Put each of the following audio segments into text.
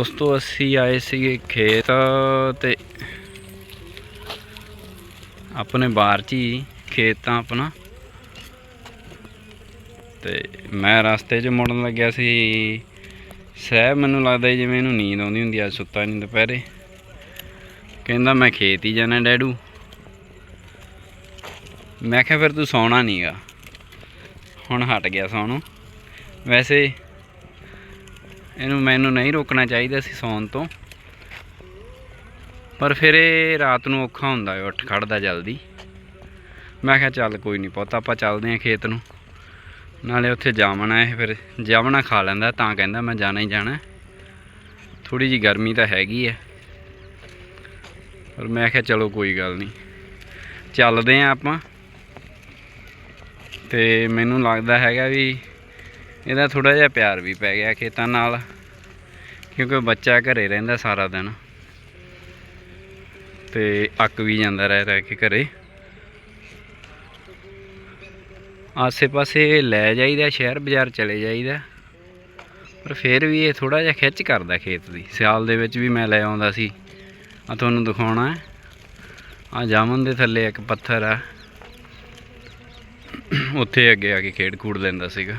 ਦੋਸਤੋ ਅਸੀਂ ਆਏ ਸੀਗੇ ਖੇਤ ਤੇ ਆਪਣੇ ਬਾਹਰ 'ਚ ਹੀ ਖੇਤ ਤਾਂ ਆਪਣਾ। ਤੇ ਮੈਂ ਰਸਤੇ 'ਚ ਮੁੜਨ ਲੱਗਿਆ ਸੀ। ਸਹਿਬ ਮੈਨੂੰ ਲੱਗਦਾ ਜਿਵੇਂ ਇਹਨੂੰ ਨੀਂਦ ਆਉਂਦੀ ਹੁੰਦੀ ਅੱਜ ਸੁੱਤਾ ਨਹੀਂ ਦੁਪਹਿਰੇ। ਕਹਿੰਦਾ ਮੈਂ ਖੇਤ ਹੀ ਜਾਣਾ ਡੈਡੂ। ਮੈਂ ਕਿਹਾ ਫਿਰ ਤੂੰ ਸੌਣਾ ਨਹੀਂਗਾ ਹੁਣ ਹਟ ਗਿਆ ਸੌਣੋਂ। ਵੈਸੇ ਇਹਨੂੰ ਮੈਨੂੰ ਨਹੀਂ ਰੋਕਣਾ ਚਾਹੀਦਾ ਸੀ ਸੌਣ ਤੋਂ। ਪਰ ਫਿਰ ਇਹ ਰਾਤ ਨੂੰ ਔਖਾ ਹੁੰਦਾ ਹੈ, ਉੱਠ ਖੜਦਾ ਜਲਦੀ। ਮੈਂ ਕਿਹਾ, ਚੱਲ ਕੋਈ ਨਹੀਂ ਪੁੱਤ, ਆਪਾਂ ਚੱਲਦੇ ਆਂ ਖੇਤ ਨੂੰ। ਨਾਲੇ ਉੱਥੇ ਜਾਵਣਾ ਹੈ ਫਿਰ, ਜਾਵਣਾ ਖਾ ਲੈਂਦਾ, ਤਾਂ ਕਹਿੰਦਾ ਮੈਂ ਜਾਣਾ ਹੀ ਜਾਣਾ ਥੋੜੀ ਜੀ ਗਰਮੀ ਤਾਂ ਹੈਗੀ ਹੈ। ਪਰ ਮੈਂ ਕਿਹਾ, ਚਲੋ ਕੋਈ ਗੱਲ ਨਹੀਂ। ਚੱਲਦੇ ਆਂ ਆਪਾਂ। ਤੇ ਮੈਨੂੰ ਲੱਗਦਾ ਹੈਗਾ ਵੀ ਇਹਦਾ ਥੋੜਾ ਜਿਹਾ ਪਿਆਰ ਵੀ ਪੈ ਗਿਆ ਖੇਤਾਂ ਨਾਲ, ਕਿਉਂਕਿ ਬੱਚਾ ਘਰੇ ਰਹਿੰਦਾ ਸਾਰਾ ਦਿਨ। ਤੇ ਅੱਕ ਵੀ ਜਾਂਦਾ ਰਹਿ ਰਹਿ ਕੇ ਘਰੇ। ਆਸੇ-ਪਾਸੇ ਲੈ ਜਾਈਦਾ, ਸ਼ਹਿਰ ਬਾਜ਼ਾਰ ਚਲੇ ਜਾਈਦਾ। ਪਰ ਫਿਰ ਵੀ ਇਹ ਥੋੜਾ ਜਿਹਾ ਖਿੱਚ ਕਰਦਾ ਖੇਤ ਦੀ। ਸਿਆਲ ਦੇ ਵਿੱਚ ਵੀ ਮੈਂ ਲੈ ਆਉਂਦਾ ਸੀ। ਆ ਤੁਹਾਨੂੰ ਦਿਖਾਉਣਾ ਹੈ। ਆ ਜਾਮਨ ਦੇ ਥੱਲੇ ਇੱਕ ਪੱਥਰ ਆ। ਉੱਥੇ ਅੱਗੇ ਆ ਕੇ ਖੇਡ ਖੂਡ ਲੈਂਦਾ ਸੀਗਾ।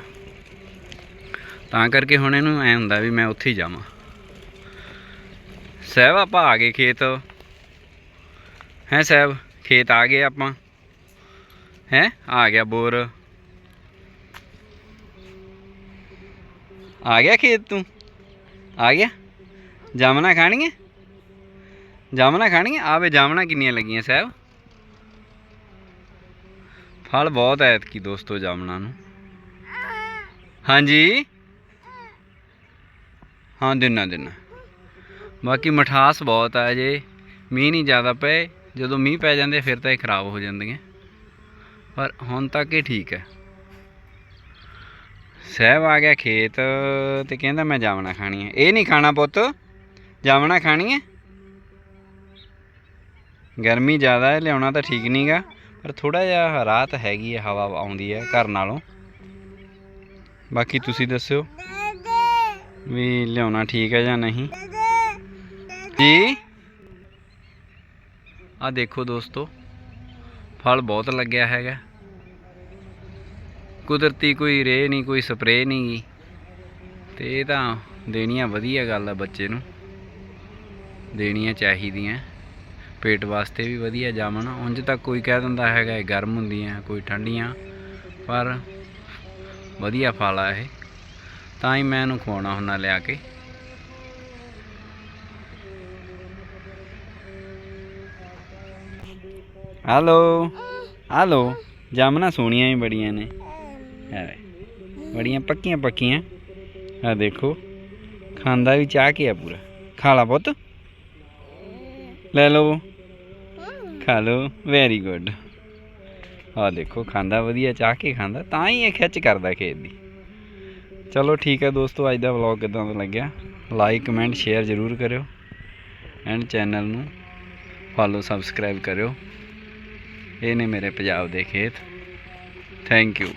ਤਾਂ ਕਰਕੇ ਹੁਣ ਇਹਨੂੰ ਐ ਹੁੰਦਾ ਵੀ ਮੈਂ ਉੱਥੇ ਹੀ ਜਾਵਾਂ। ਸਹਿਬ, ਆਪਾਂ ਆ ਗਏ ਖੇਤ। ਹੈ ਸਹਿਬ, ਖੇਤ ਆ ਗਏ ਆਪਾਂ। ਹੈ, ਆ ਗਿਆ ਬੋਰ। ਆ ਗਿਆ ਖੇਤ ਤੂੰ? ਆ ਗਿਆ? ਜਾਮਣਾ ਖਾਣੀਆਂ? ਜਾਮਣਾ ਖਾਣੀਆਂ? ਆਵੇ ਜਾਮਣਾ ਕਿੰਨੀਆਂ ਲੱਗੀਆਂ ਸਾਹਿਬ। ਫਲ ਬਹੁਤ ਐਤਕੀ ਦੋਸਤੋ ਜਾਮਣਾ ਨੂੰ। ਹਾਂਜੀ? ਹਾਂ, ਦਿਨਾ ਦਿਨਾ। ਬਾਕੀ ਮਠਾਸ ਬਹੁਤ ਆ ਜੇ, ਮੀਂਹ ਨਹੀਂ ਜ਼ਿਆਦਾ ਪਏ, ਜਦੋਂ ਮੀਂਹ ਪੈ ਜਾਂਦੇ ਫਿਰ ਤਾਂ ਇਹ ਖਰਾਬ ਹੋ ਜਾਂਦੀਆਂ। ਪਰ ਹੁਣ ਤੱਕ ਇਹ ਠੀਕ ਹੈ। ਸਹਿਬ ਆ ਗਿਆ ਖੇਤ ਤੇ ਕਹਿੰਦਾ ਮੈਂ ਜਾਵਣਾ ਖਾਣੀ ਹੈ। ਇਹ ਨਹੀਂ ਖਾਣਾ ਪੁੱਤ ਜਾਵਣਾ ਖਾਣੀ ਹੈ? ਗਰਮੀ ਜ਼ਿਆਦਾ ਹੈ, ਲਿਆਉਣਾ ਤਾਂ ਠੀਕ ਨਹੀਂਗਾ ਪਰ ਥੋੜਾ ਜਿਹਾ ਰਾਤ ਹੈਗੀ ਹੈ, ਹਵਾ ਆਉਂਦੀ ਹੈ ਘਰ ਨਾਲੋਂ। ਬਾਕੀ ਤੁਸੀਂ ਦੱਸਿਓ। ਵੀ ਲਿਆਉਣਾ ਠੀਕ ਹੈ ਜਾਂ ਨਹੀਂ? ਜੀ? ਆ ਦੇਖੋ ਦੋਸਤੋ, ਫਲ ਬਹੁਤ ਲੱਗਿਆ ਹੈਗਾ। ਕੁਦਰਤੀ ਕੋਈ ਰੇ ਨਹੀਂ, ਕੋਈ ਸਪਰੇਅ ਨਹੀਂ ਗੀ। ਤੇ ਇਹ ਤਾਂ ਦੇਣੀਆਂ ਵਧੀਆ ਗੱਲ ਆ ਬੱਚੇ ਨੂੰ। ਦੇਣੀਆਂ ਚਾਹੀਦੀਆਂ। ਪੇਟ ਵਾਸਤੇ ਵੀ ਵਧੀਆ ਜਾਮਣ। ਉਂਝ ਤਾਂ ਕੋਈ ਕਹਿ ਦਿੰਦਾ ਹੈਗਾ ਇਹ ਗਰਮ ਹੁੰਦੀਆਂ, ਕੋਈ ਠੰਡੀਆਂ। ਪਰ ਵਧੀਆ ਫਲ ਆ ਇਹ। ਤਾਂ ਹੀ ਮੈਂ ਇਹਨੂੰ ਖਵਾਉਣਾ ਹੁੰਦਾ ਲਿਆ ਕੇ। ਹੈਲੋ ਹੈਲੋ, ਜਾਮਣਾ ਸੋਹਣੀਆਂ ਹੀ ਬੜੀਆਂ ਨੇ। ਹੈ ਬੜੀਆਂ ਪੱਕੀਆਂ ਪੱਕੀਆਂ। ਆ ਦੇਖੋ, ਖਾਂਦਾ ਵੀ ਚਾਹ ਕੇ ਆ ਪੂਰਾ। ਖਾ ਲਾ ਪੁੱਤ। ਲੈ ਲਓ। ਖਾ ਲਓ। ਵੈਰੀ ਗੁੱਡ ਆ ਦੇਖੋ, ਖਾਂਦਾ ਵਧੀਆ, ਚਾਹ ਕੇ ਖਾਂਦਾ, ਤਾਂ ਹੀ ਇਹ ਖਿੱਚ ਕਰਦਾ ਖੇਤ ਦੀ। ਚਲੋ ਠੀਕ ਹੈ ਦੋਸਤੋ, ਅੱਜ ਦਾ ਵਲੌਗ ਕਿਦਾਂ ਦਾ ਲੱਗਿਆ? ਲਾਈਕ ਕਮੈਂਟ ਸ਼ੇਅਰ ਜ਼ਰੂਰ ਕਰਿਓ। ਐਂਡ ਚੈਨਲ ਨੂੰ ਫਾਲੋ ਸਬਸਕ੍ਰਾਈਬ ਕਰਿਓ। ਇਹ ਨੇ ਮੇਰੇ ਪੰਜਾਬ ਦੇ ਖੇਤ। Thank you